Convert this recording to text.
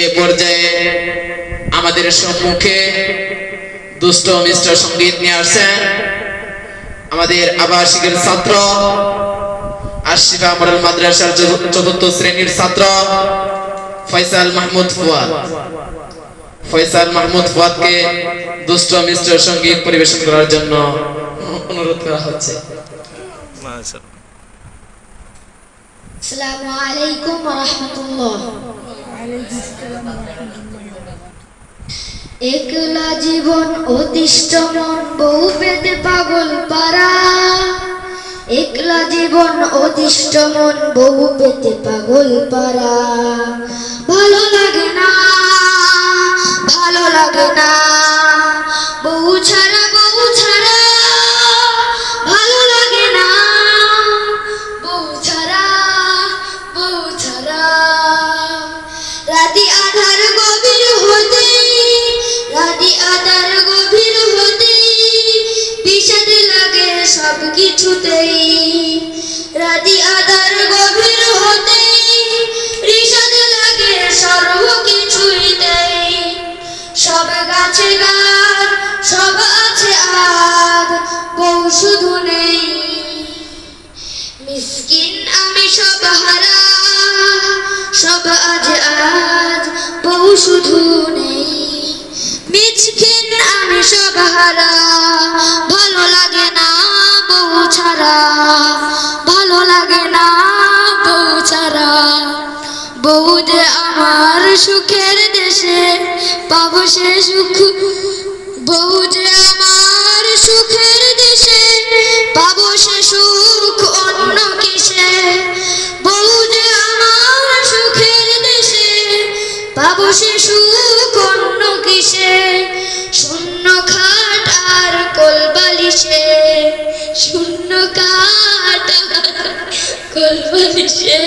এ পর্যায়ে আমাদের সম্মুখে দুষ্ট মিষ্ট সংগীত নিয়ে আসছেন আমাদের আবাসিকের ছাত্র আশিফা মডেল মাদ্রাসার চতুর্থ শ্রেণির ছাত্র ফয়সাল মাহমুদ ফুয়াদ। ফয়সাল মাহমুদ ফুয়াদকে দুষ্ট মিষ্ট সংগীত পরিবেশন করার জন্য অনুরোধ করা হচ্ছে। আসসালামু আলাইকুম রহমতুল্লাহ। একলা জীবন অতিষ্ঠ মন বউ পেতে পাগল পারা। একলা জীবন অতিষ্ঠ মন, বহু পেতে পাগল পারা। ভালো লাগে না, ভালো লাগে না। সব কিছুতেই রাতি আধার গভীর হতে বিষাদ লাগে সর্ব কিছুতেই সব গাছে গাছ, সব আছে আগ বউ শুধু নেই। মিসকিন আমি সব হারা, সব আজ আজ, বউ শুধু নেই। মিসকিন আমি সব হারা। ভালো লাগে না বউ ছাড়া। বউ যে আমার সুখের দেশে, পাবো সে সুখ। বউ যে আমার সুখের দেশে, পাবো সে সুখ অন্য কিসে। বউ যে আমার সুখের দেশে, পাবো সে সুখ কাট আর কোলবালিশে